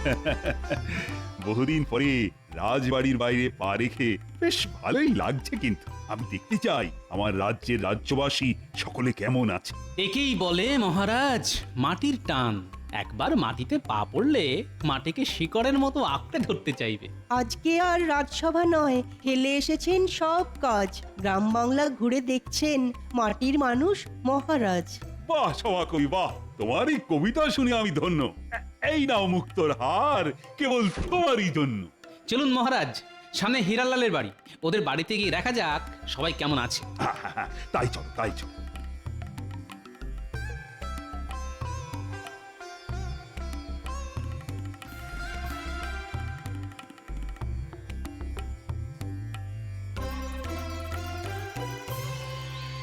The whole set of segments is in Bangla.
বহুদিন পরে রাজবাড়ির বাইরে পা রেখে বেশ ভালোই লাগছে কিন্তু। আমি দেখতে চাই আমার রাজ্যের রাজ্যবাসী সকলে কেমন আছে। একেই বলে মহারাজ মাটির টান। একবার মাটিতে পা পড়লে মাটিকে শিকড়ের মতো আঁকড়ে ধরতে চাইবে। আজকে আর রাজসভা নয় হেলে এসেছেন সব কাজ। গ্রাম বাংলা ঘুরে দেখছেন মাটির মানুষ মহারাজ। বাহ সভা কবি বাহ। তোমার এই কবিতা শুনে আমি ধন্য। এই নাও মুক্তর হার কেবল তোমারই জন্য। চলুন মহারাজ সামনে হীরালালের বাড়ি। ওদের বাড়িতে গিয়ে দেখা যাক সবাই কেমন আছে। তাই চল তাই চল।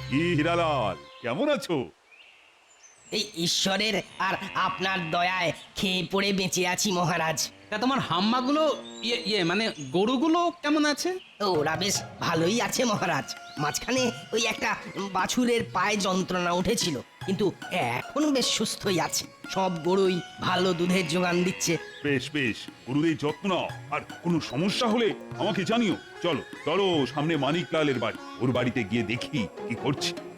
কি হীরালাল কেমন আছো? এই ঈশ্বরের আর আপনার দয়ায় খেয়ে পড়ে বেঁচে আছি মহারাজ। তা তোমার হাম্মাগুলো ইয়ে ইয়ে মানে গরুগুলো কেমন আছে? ওরা বেশ ভালোই আছে মহারাজ। মাঝখানে ওই একটা বাছুরের পায়ে যন্ত্রণা উঠেছিল কিন্তু এখন বেশ সুস্থই আছে। সব গরুই ভালো দুধের যোগান দিচ্ছে। বেশ বেশ গুরুদের যত্ন নাও। আর কোনো সমস্যা হলে আমাকে জানিও। চলো চলো সামনে মানিকলালের বাড়ি। ওর বাড়িতে গিয়ে দেখি কি করছে।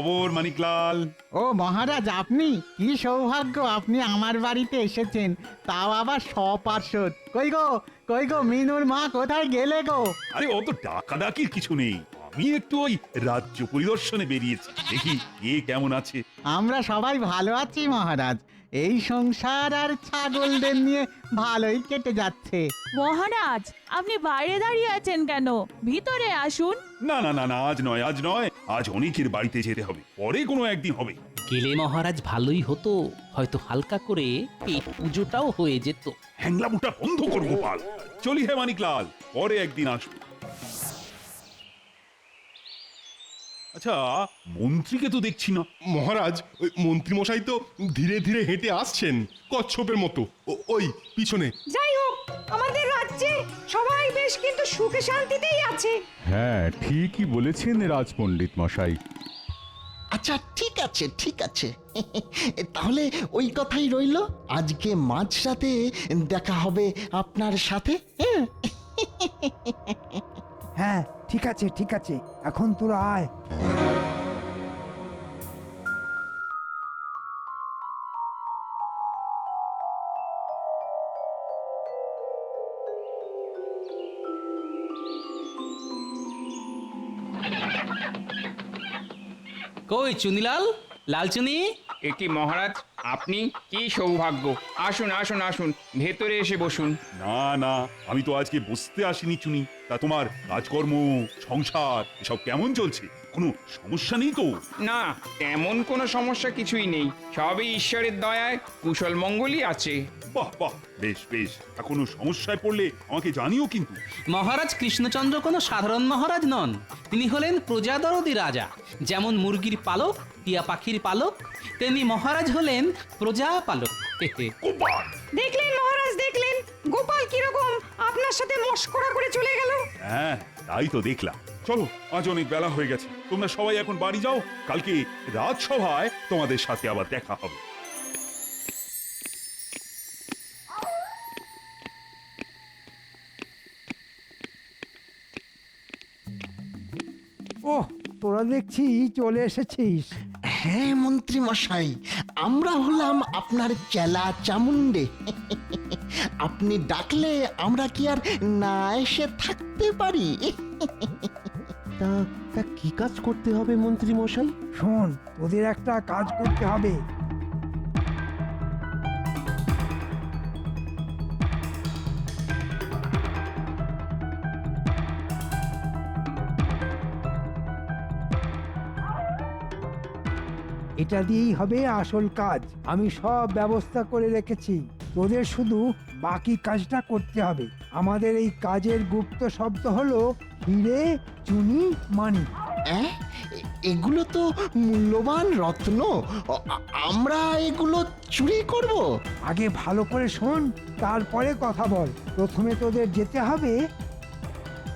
খবর মানিকলাল। ও মহারাজ আপনি? কি সৌভাগ্য আপনি আমার বাড়িতে এসেছেন। তাও আবার সপার্শ্বদ। কই গো কই গো মিনুর মা কোথায় গেলে গো? আরে অত ডাকাডাকির কিছু নেই। আমি একটু ওই রাজ্য পরিদর্শনে বেরিয়েছি। দেখি কে কেমন আছে। আমরা সবাই ভালো আছি মহারাজ। এই সংসার আর ছাগলদের নিয়ে ভালোই কেটে যাচ্ছে। মহারাজ আপনি বাইরে দাঁড়িয়ে আছেন কেন? ভিতরে আসুন। না না না না আজ নয় আজ নয় আজ অনেকের বাড়িতে যেতে হবে। পরে কোনো একদিন হবে। গেলে মহারাজ ভালোই হতো হয়তো হালকা করে পেট পুজোটাও হয়ে যেত। হ্যাংলামুটা বন্ধ কর গোপাল। চলি হে মানিকলাল পরে একদিন আসব। আচ্ছা। মন্ত্রীকে তো দেখছি না। মহারাজ ওই মন্ত্রীমশাই তো ধীরে ধীরে হেঁটে আসছেন কচ্ছপের মতো। ও- ওই পিছনে। যাই হোক আমাদের রাজ্যে সবাই বেশ কিন্তু সুখে শান্তিতেই আছে। হ্যাঁ ঠিকই বলেছেন রাজপণ্ডিত মশাই। আচ্ছা ঠিক আছে ঠিক আছে। তাহলে ওই কথাই রইল আজকে মাঝরাতে দেখা হবে আপনার সাথে হ্যাঁ? হ্যাঁ ঠিক আছে ঠিক আছে। এখন তোরা আয়। কই চুনিলাল? লালচুনি এটি মহারাজ আপনি? কি সৌভাগ্য। আসুন আসুন আসুন ভেতরে এসে বসুন। না না আমি তো আজকে বসতে আসিনি চুনি। তা তোমার কাজকর্ম সংসার এসব কেমন চলছে? কোনো সমস্যা নেই তো? না তেমন কোনো সমস্যা কিছুই নেই। সবই ঈশ্বরের দয়ায় কুশল মঙ্গলই আছে। বাহ বাহ বেশ বেশ। আর কোনো সমস্যায় পড়লে আমাকে জানিও কিন্তু। মহারাজ কৃষ্ণচন্দ্র কোনো সাধারণ মহারাজ নন। তিনি হলেন প্রজাদরদি রাজা। যেমন মুরগির পালক টিয়া পাখির পালক তেমনি মহারাজ হলেন প্রজা পালক দেখলেন মহারাজ দেখলেন। গোপাল কীরকম আপনার সাথে মস্করা করে চলে গেল? হ্যাঁ তাই তো দেখলাম। চলো আজ অনেক বেলা হয়ে গেছে। তোমরা সবাই এখন বাড়ি যাও কালকে রাজসভায় তোমাদের সাথে আবার দেখা হবে। ওহ তোরা দেখছি চলে এসেছিস। হ্যাঁ মন্ত্রী মশাই আমরা হলাম আপনার চেলা চামুন্ডে আপনি ডাকলে আমরা কি আর না এসে থাকতে পারি? তা তা কি কাজ করতে হবে মন্ত্রী মশাই? শোন ওদের একটা কাজ করতে হবে। এটা দিয়েই হবে আসল কাজ। আমি সব ব্যবস্থা করে রেখেছি। তোদের শুধু বাকি কাজটা করতে হবে। আমাদের এই কাজের গুপ্ত শব্দ হলো হিরে চুনি মানি। অ্যাঁ? এ- এগুলো তো মূল্যবান রত্ন। আ- আমরা এগুলো চুরি করব। আগে ভালো করে শোন তারপরে কথা বল। প্রথমে তোদের যেতে হবে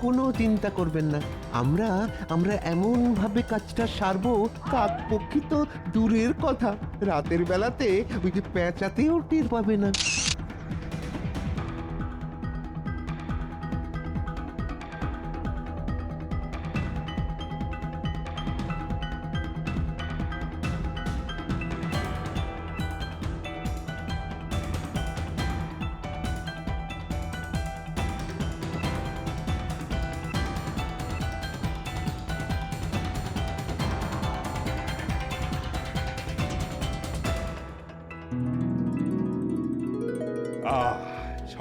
কোনো চিন্তা করবেন না। আমরা আমরা এমন ভাবে কাজটা সারবো, কাক পক্ষী তো দূরের কথা। রাতের বেলাতে ওই যে প্যাঁচাতেও টের পাবে না।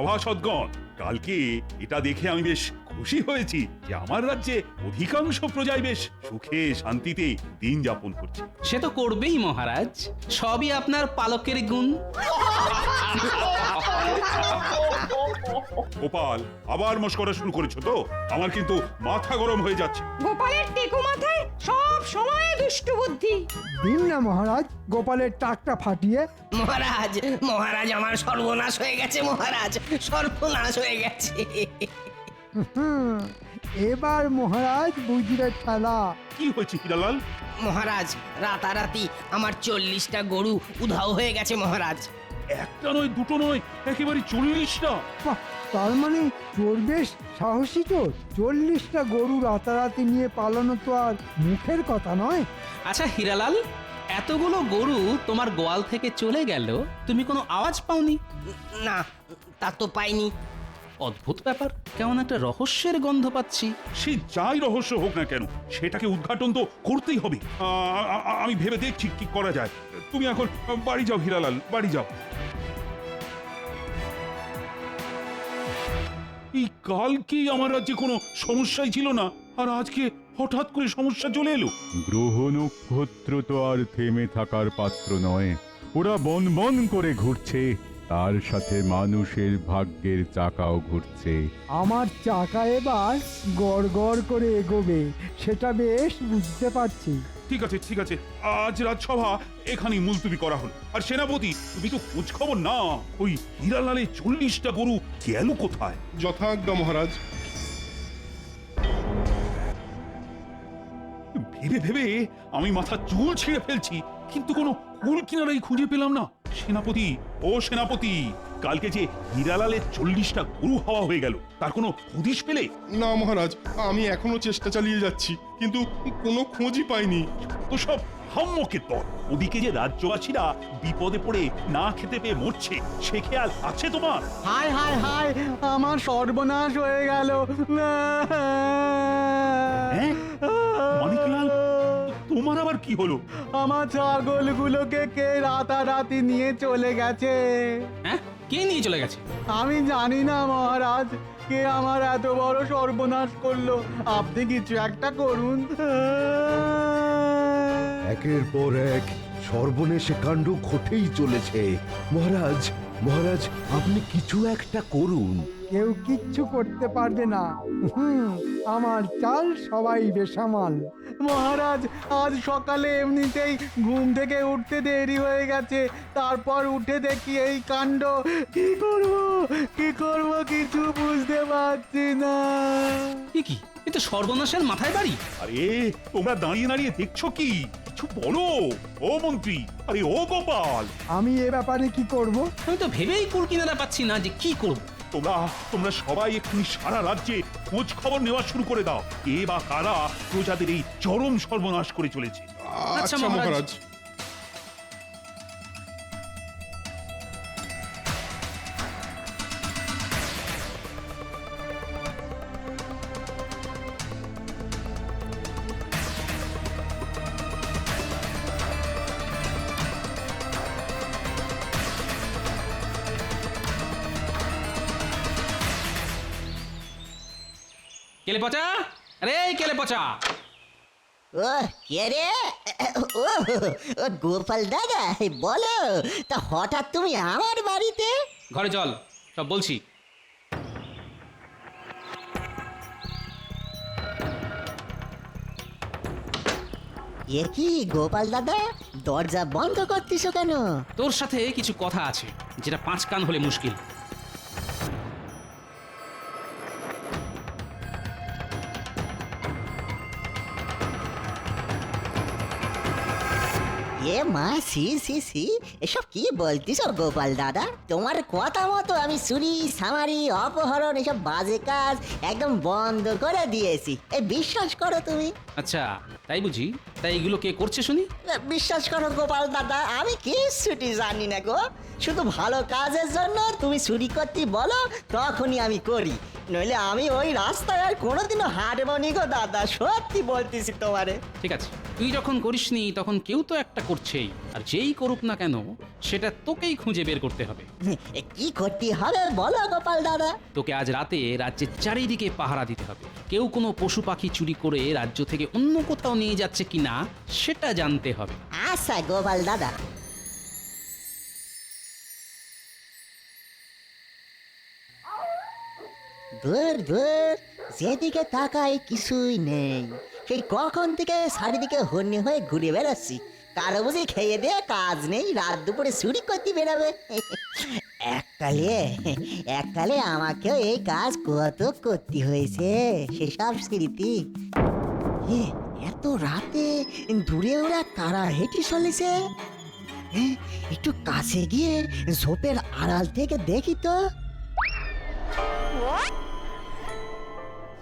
সভাসদগণ কালকে এটা দেখে আমি বেশ খুশি হয়েছি যে আমার রাজ্যে অধিকাংশ প্রজাই বেশ সুখে শান্তিতে দিন যাপন করছে। সে তো করবেই মহারাজ। সবই আপনার পালকের গুণ। গোপাল আবার মস্করা শুরু করেছ তো? আমার কিন্তু মাথা গরম হয়ে যাচ্ছে। গোপালের টেকো মাথায় সব সময় দুষ্টু বুদ্ধি। দিন না মহারাজ গোপালের টাকটা ফাটিয়ে। মহারাজ মহারাজ আমার সর্বনাশ হয়ে গেছে মহারাজ। সর্বনাশ হয়ে গেছে। হুম, এবার মহারাজ বুঝবে খেলা। কি হয়েছে হিরালাল? মহারাজ রাতারাতি আমার চল্লিশটা গরু উধাও হয়ে গেছে মহারাজ। একটা নয় দুটো নয় একেবারে চল্লিশটা। বাহ, তার মানে চোর বেশ সাহসী তো। চল্লিশটা গরু রাতারাতি নিয়ে পালানো তো আর মুখের কথা নয়। আচ্ছা হীরালাল এতগুলো গরু তোমার গোয়াল থেকে চলে গেল তুমি কোনো আওয়াজ পাওনি? না তা তো পাইনি। অদ্ভুত ব্যাপার কেমন একটা রহস্যের গন্ধ পাচ্ছি। সে যাই রহস্য হোক না কেন সেটাকে উদ্ঘাটন তো করতেই হবে। আ, আ, আ, আমি ভেবে দেখছি কি করা যায়। তুমি এখন বাড়ি যাও হিরালাল বাড়ি যাও। এই কালকেই আমার রাজ্যে কোনো সমস্যাই ছিল না? আর আজকে হঠাৎ করে সমস্যা চলে এলো? গ্রহ নক্ষত্র তো আর থেমে থাকার পাত্র নয়। ওরা বন বন করে ঘুরছে। তার সাথে মানুষের ভাগ্যের চাকাও ঘুরছে। আমার চাকা এবার গড় গড় করে এগোবে সেটা বেশ বুঝতে পারছি। ঠিক আছে ঠিক আছে। আজ রাজসভা এখানেই মুলতুবি করা হলো। আর সেনাপতি তুমি তো খোঁজ খবর না ওই হিরালালে চল্লিশটা গরু গেল কোথায়? যথাজ্ঞা মহারাজ। ভেবে ভেবে আমি মাথা চুল ছিঁড়ে ফেলছি কিন্তু কোনো কুল কিনারাই খুঁজে পেলাম না। সেনাপতি ও সেনাপতি কালকে যে হিরালালে চল্লিশটা গরু হাওয়া হয়ে গেল তার কোনো হদিশ পেলে? না মহারাজ আমি এখনও চেষ্টা চালিয়ে যাচ্ছি কিন্তু কোনো খোঁজই পাইনি। তো সব হাম্মকে তর। ওদিকে যে রাজ্যবাসীরা বিপদে পড়ে না খেতে পেয়ে মরছে সে খেয়াল আছে তোমার? হায় হায় হায় আমার সর্বনাশ হয়ে গেল। হ্যাঁ? তোমার আবার কি হলো? আমার ছাগলগুলোকে কে রাতারাতি নিয়ে চলে গেছে? হ্যাঁ? কে নিয়ে চলে গেছে? আমি জানি না মহারাজ কে আমার এত বড় সর্বনাশ করল। আপনি কিছু একটা করুন। একের পর এক সর্বনেশে কাণ্ড ঘটেই চলেছে। মহারাজ মহারাজ আপনি কিছু একটা করুন। কেউ কিচ্ছু করতে পারবে না। হুম আমার চাল সবাই বেসামাল। মহারাজ আজ সকালে এমনিতেই ঘুম থেকে উঠতে দেরি হয়ে গেছে। তারপর উঠে দেখি এই কাণ্ড। কি করব? কি করব কিছু বুঝতে পারছি না। এ কি? এ তো সর্বনাশের মাথায় বাড়ি। আরে তোমরা দাঁড়িয়ে দাঁড়িয়ে দেখছ কি? কিছু বলো। ও মন্ত্রী আরে ও গোপাল। আমি এ ব্যাপারে কি করব? আমি তো ভেবেই কুল কিনারা পাচ্ছি না যে কি করব। তোমরা তোমরা সবাই এক্ষুনি সারা রাজ্যে খোঁজ খবর নেওয়া শুরু করে দাও। এ বা কারা প্রজাদের এই চরম সর্বনাশ করে চলেছে। আচ্ছা মহারাজ। কেলে পচা আরে কেলে পচা ও কে রে? ও ও গোপাল দাদা বলো তা হঠাৎ তুমি আমার বাড়িতে? ঘরে চল সব বলছি। এ কি গোপাল দাদা? দরজা বন্ধ করতিস কেন? তোর সাথে কিছু কথা আছে যেটা পাঁচ কান হলে মুশকিল। এ মা, সি সি সি, এসব কি বলতিস গোপাল দাদা? তোমার কথা মতো আমি চুরি, সামারি, অপহরণ, এসব বাজে কাজ একদম বন্ধ করে দিয়েছি। এ বিশ্বাস করো তুমি। আচ্ছা তাই বুঝি? তাই এগুলো কে করছে শুনি? বিশ্বাস করো গোপাল দাদা আমি কিচ্ছুটি জানি না গো। শুধু ভালো কাজের জন্য তুমি চুরি করতে বলো তখনই আমি করি। নইলে আমি ওই রাস্তায় আর কোনোদিনও হাঁটবো নি গো দাদা সত্যি বলতেছি তোমারে। ঠিক আছে তুই যখন করিসনি তখন কেউ তো একটা করছেই। আর যেই করুক না কেন সেটা তোকেই খুঁজে বের করতে হবে। কি করতে হবে বলো গোপাল দাদা। তোকে আজ রাতে রাজ্যের চারিদিকে পাহারা দিতে হবে। কেউ কোনো পশু পাখি চুরি করে রাজ্য থেকে অন্য কোথাও নিয়ে যাচ্ছে কিনা সেটা জানতে হবে। আচ্ছা গোপাল দাদা। দূর দূর যেদিকে তাকাই কিছুই নেই। সেই কখন থেকে চারিদিকে হন্যে হয়ে ঘুরে বেড়াচ্ছি কারও বুঝি খেয়ে দিয়ে কাজ নেই, রাত দুপুরে চুরি করতে বেরোবে। এককালে এককালে আমাকেও এই কাজ কত করতে হয়েছে, সেসব স্মৃতি। এত রাতে দূরে ওরা কারা হেঁটে চলেছে? একটু কাছে গিয়ে ঝোপের আড়াল থেকে দেখি তো।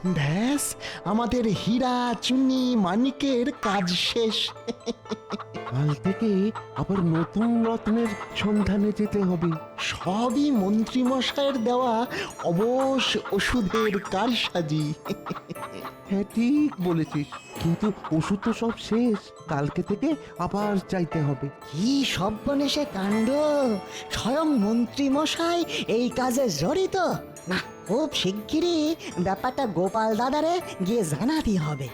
ব্যাস আমাদের হীরা চুনি মানিকের কাজ শেষ। কাল থেকে আবার নতুন রত্নের সন্ধানে যেতে হবে। সবই মন্ত্রী মশাইয়ের দেওয়া অবশ ওষুধের কারসাজি। হ্যাঁ ঠিক বলেছিস। কিন্তু ওষুধ তো সব শেষ। কালকে থেকে আবার চাইতে হবে। কি সব্যনেশে কাণ্ড! স্বয়ং মন্ত্রী মশাই এই কাজে জড়িত? না খুব শিগগিরই ব্যাপারটা গোপাল দাদারে গিয়ে জানাতে হবে।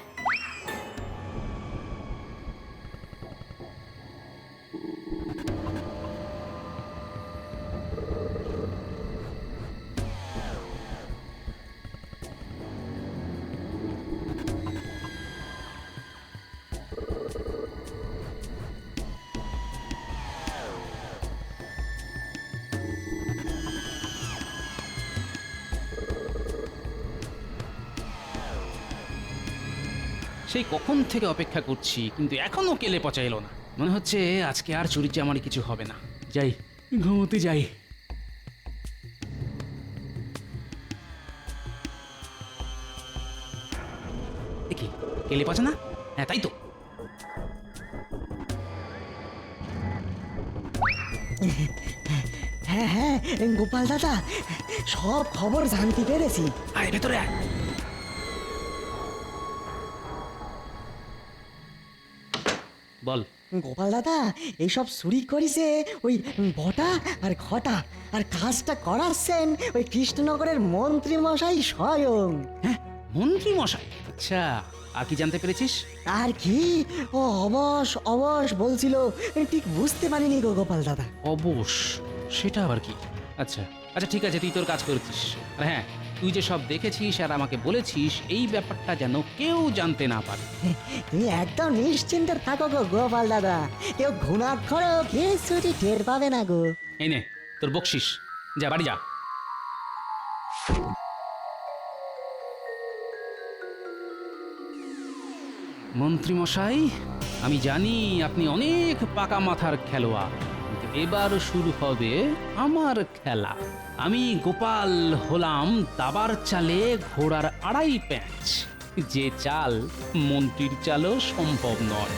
সেই কখন থেকে অপেক্ষা করছি কিন্তু এখনও কেলে পচা এলো না। মনে হচ্ছে আজকে আর চুরির জামারি কিছু হবে না। যাই ঘুমোতে যাই। কি কেলে পচা না? হ্যাঁ তাই তো। হ্যাঁ হ্যাঁ গোপাল দাদা সব খবর জানতে পেরেছি। আয় ভেতরে আয়। বল। গোপাল দাদা এইসব চুরি করেছে ওই বটা আর ঘটা আর কাজটা করাচ্ছেন ওই কৃষ্ণনগরের মন্ত্রী মশাই স্বয়ং। হ্যাঁ মন্ত্রী মশাই আচ্ছা আর কি জানতে পেরেছিস? আর কি? ও অবশ অবশ বলছিল ঠিক বুঝতে পারিনি গো গোপাল দাদা অবশ সেটা আবার কি? আচ্ছা আচ্ছা ঠিক আছে তুই তোর কাজ করছিস আর হ্যাঁ তুই যে সব দেখেছিস আর আমাকে বলেছিস এই ব্যাপারটা যেন কেউ জানতে না পারে। তুমি একদম নিশ্চিন্তে থাকো গো গোপাল দাদা। কেউ ঘুণাক্ষরও কিছুটি টের পাবে না গো। এই নে তোর বকশিস। যা বাড়ি যা। মন্ত্রী মশাই আমি জানি আপনি অনেক পাকা মাথার খেলোয়াড়। এবার শুরু হবে আমার খেলা। আমি গোপাল হলাম দাবার চালে ঘোড়ার আড়াই প্যাঁচ। যে চাল মন্ত্রীর চালও সম্ভব নয়।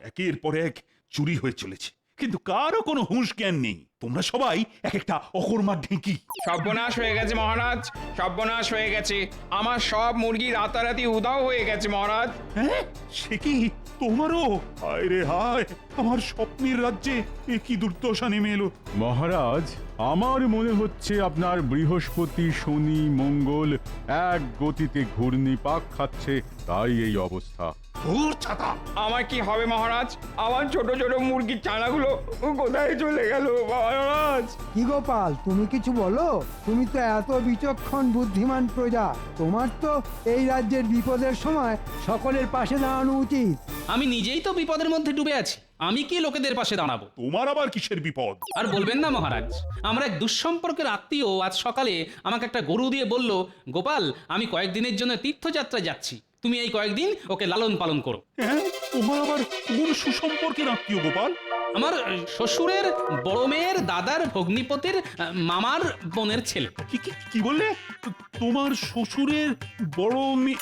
একের পর এক চুরি হয়ে চলেছে, কিন্তু কারও কোনো হুঁশ জ্ঞান নেই। তোমরা সবাই এক একটা অকর্মার ঢেঁকি। সর্বনাশ হয়ে গেছে মহারাজ সর্বনাশ হয়ে গেছে। আমার সব মুরগি রাতারাতি উধাও হয়ে গেছে মহারাজ। হ্যাঁ? সে কি তোমারও? হায় রে হায় আমার স্বপ্নের রাজ্যে এ কি দুর্দশা নেমে এলো? মহারাজ আমার মনে হচ্ছে আপনার বৃহস্পতি শনি মঙ্গল এক গতিতে ঘূর্ণিপাক খাচ্ছে তাই এই অবস্থা। ধুর ছাতা আমার কি হবে মহারাজ? আমার ছোট ছোট মুরগির চানাগুলো কোথায় চলে গেল মহারাজ? কি গোপাল তুমি কিছু বলো? তুমি তো এত বিচক্ষণ বুদ্ধিমান প্রজা। তোমার তো এই রাজ্যের বিপদের সময় সকলের পাশে দাঁড়ানো উচিত। আমি নিজেই তো বিপদের মধ্যে ডুবে আছি। আমি কি লোকেদের পাশে দাঁড়াবো? তোমার আবার কিসের বিপদ? আর বলবেন না মহারাজ আমার এক দুঃসম্পর্কের আত্মীয় আজ সকালে আমাকে একটা গরু দিয়ে বলল গোপাল আমি কয়েকদিনের জন্য তীর্থযাত্রা যাচ্ছি। তুমি এই কয়েকদিন ওকে লালন পালন করো। হ্যাঁ? তোমার আবার কোন সুসম্পর্কের আত্মীয় গোপাল? আমার শ্বশুরের বড় মেয়ের দাদার ভগ্নিপতির আহ, মামার বোনের ছেলে। কি কি কি বললে? তোমার শ্বশুরের বড় মেয়ে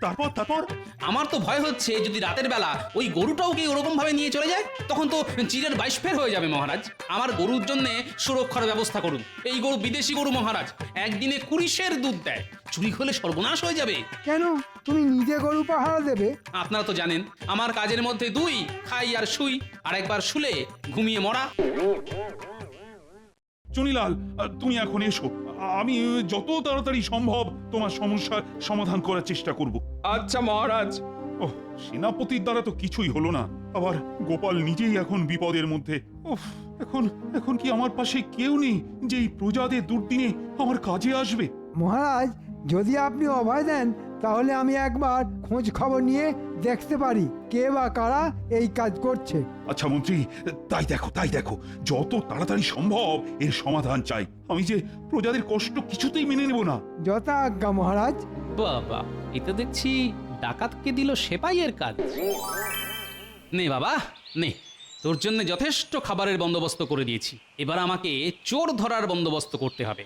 তারপর তারপর? আমার তো ভয় হচ্ছে যদি রাতের বেলা ওই গরুটাও কি ওরকম ভাবে নিয়ে চলে যায় তখন তো চিরের বাইশ ফের হয়ে যাবে মহারাজ। আমার গরুর জন্য সুরক্ষার ব্যবস্থা করুন। এই গরু বিদেশি গরু মহারাজ একদিনে কুড়িশের দুধ দেয়। চুরি হলে সর্বনাশ হয়ে যাবে। কেন? তুমি নিজে গরু পাহারা দেবে? আপনারা তো জানেন আমার কাজের মধ্যে দুই খাই আর শুই আর একবার শুলে ঘুমিয়ে মরা। চুনিলাল তুমি এখন এসো। আমি যত তাড়াতাড়ি সম্ভব তোমার সমস্যার সমাধান করার চেষ্টা করব। আচ্ছা মহারাজ। ওহ সেনাপতির দ্বারা তো কিছুই হলো না। আবার গোপাল নিজেই এখন বিপদের মধ্যে। উফ এখন এখন কি আমার পাশে কেউ নেই যে এই প্রজাদের দুর্দিনে আমার কাজে আসবে? মহারাজ যদি আপনি অভয় দেন তাহলে আমি একবার খোঁজ খবর নিয়ে দেখতে পারি কে বা কারা এই কাজ করছে। আচ্ছা মন্ত্রী তাই দেখো তাই দেখো। যত তাড়াতাড়ি সম্ভব এর সমাধান চাই। আমি যে প্রজাদের কষ্ট কিছুতেই মেনে নেব না। যথা আজ্ঞা মহারাজ। বাবা এটা দেখছি ডাকাতকে দিল সেপাইয়ের কাজ। নে বাবা নে তোর জন্য যথেষ্ট খাবারের বন্দোবস্ত করে দিয়েছি। এবার আমাকে চোর ধরার বন্দোবস্ত করতে হবে।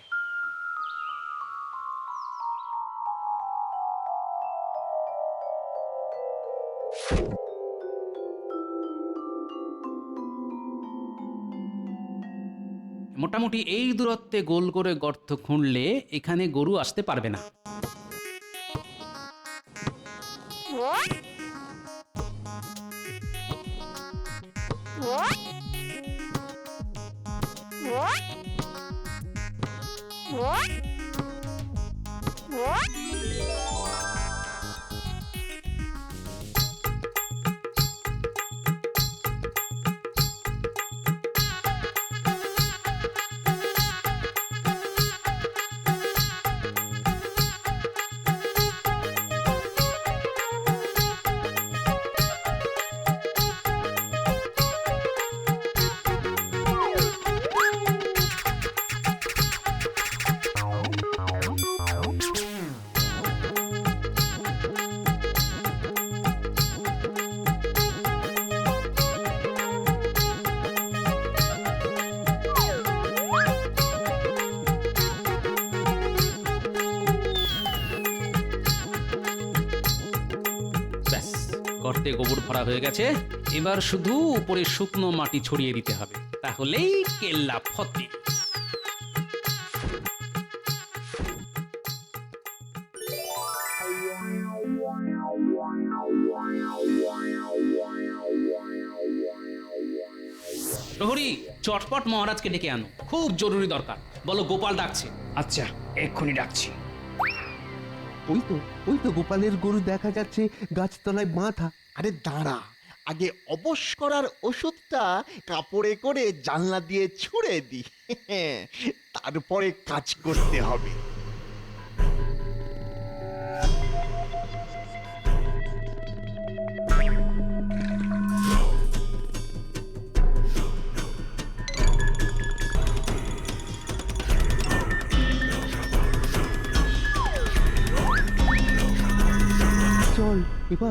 মোটামুটি এই দূরত্বে গোল করে গর্ত খুঁড়লে এখানে গরু আসতে পারবে না। ব্যাস গোবর ভরা হয়ে গেছে এবার শুধু উপরে শুকনো মাটি ছড়িয়ে দিতে হবে তাহলেই কেল্লা ফতে। প্রহরী চটপট মহারাজকে ডেকে আনো খুব জরুরি দরকার। বলো গোপাল ডাকছে। আচ্ছা এক্ষুনি ডাকছি। ওই তো ওই তো গোপালের গরু দেখা যাচ্ছে গাছতলায় বাঁধা। আরে দাঁড়া। আগে অবশ করার ওষুধটা কাপড়ে করে জানলা দিয়ে ছুঁড়ে দি। তারপরে কাজ করতে হবে।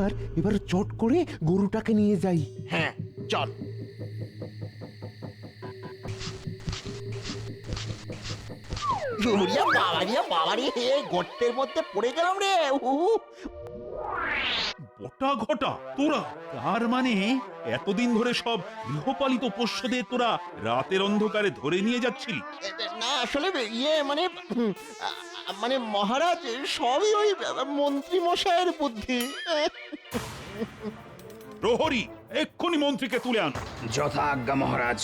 এবার এবার চট করে গরুটাকে নিয়ে যাই। হ্যাঁ চল। বাবারি বাবারি হে গর্তের মধ্যে পড়ে গেলাম রে বটা ঘটা তোরা। তার মানে এতদিন ধরে সব গৃহপালিত পোষ্যদের তোরা রাতের অন্ধকারে ধরে নিয়ে যাচ্ছিলি? না আসলে ইয়ে মানে মানে মহারাজ সবই ওই মন্ত্রী মশাইয়ের বুদ্ধি। প্রহরী এক্ষুনি মন্ত্রীকে তুলে আন। যথা আজ্ঞা মহারাজ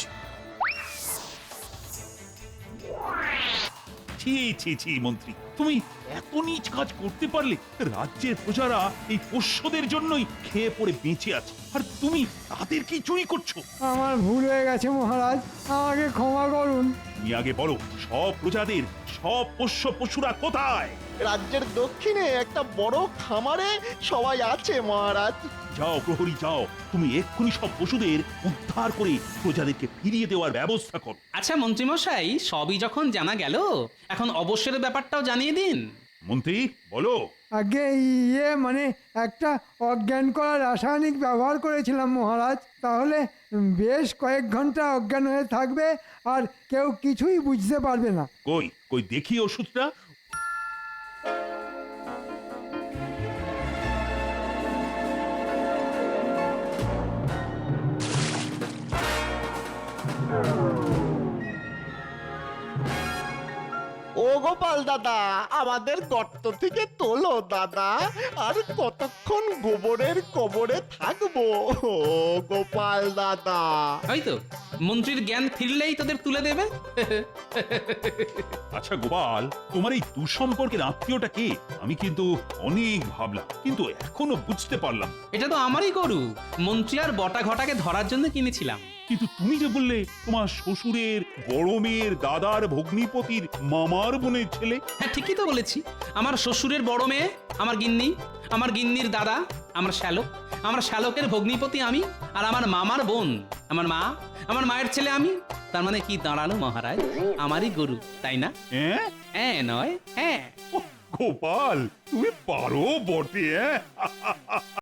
ছি ছি ছি মন্ত্রী। তুমি এত নিচ কাজ করতে পারলে রাজ্যের প্রজারা এই পোষ্যদের জন্যই খেয়ে পড়ে বেঁচে আছে। আর তুমি তাদের কি চুরি করছ? আমার ভুল হয়ে গেছে মহারাজ। আমাকে ক্ষমা করুন। তুমি আগে বলো সব প্রজাদের সব পোষ্য পশুরা কোথায়? রাজ্যের দক্ষিণে একটা বড় খামারে সবাই আছে মহারাজ। যাও প্রহরী যাও। তুমি এক্ষুনি সব পশুদের উদ্ধার করে প্রজাদেরকে ফিরিয়ে দেওয়ার ব্যবস্থা করো। আচ্ছা মন্ত্রীমশাই সবই যখন জানা গেল এখন অবসরের ব্যাপারটাও জানিয়ে দিন। মন্ত্রী বলো। আগে ইয়ে মানে একটা অজ্ঞান করা রাসায়নিক ব্যবহার করেছিলাম মহারাজ। তাহলে বেশ কয়েক ঘণ্টা অজ্ঞান হয়ে থাকবে আর কেউ কিছুই বুঝতে পারবে না। কই কই দেখি ওষুধটা। ও গোপাল দাদা আমাদের গর্ত থেকে তোলো দাদা। আর কতক্ষণ গোবরের কবরে থাকব? ও গোপাল দাদা। ওই তো মন্ত্রীর জ্ঞান ফিরলেই তোদের তুলে দেবে। আচ্ছা গোপাল তোমার এই দুঃসম্পর্কের আত্মীয়টা কে? আমি কিন্তু অনেক ভাবলাম কিন্তু এখনও বুঝতে পারলাম এটা তো আমারই গরু। মন্ত্রী আর বটা ঘটাকে ধরার জন্য কিনেছিলাম। কিন্তু তুমি যে বললে তোমার শ্বশুরের বড় মেয়ের দাদার ভগ্নিপতির মামার বোনের ছেলে? হ্যাঁ ঠিকই তো বলেছি। আমার শ্বশুরের বড় মেয়ে আমার গিন্নি আমার গিন্নির দাদা আমার শ্যালক আমার শ্যালকের ভগ্নিপতি আমি আর আমার মামার বোন আমার মা আমার মায়ের ছেলে আমি। তার মানে কি দাঁড়াল মহারাজ? আমারই গরু তাই না? হ্যাঁ? হ্যাঁ নয় হ্যাঁ। গোপাল তুমি পারো বটে হ্যাঁ?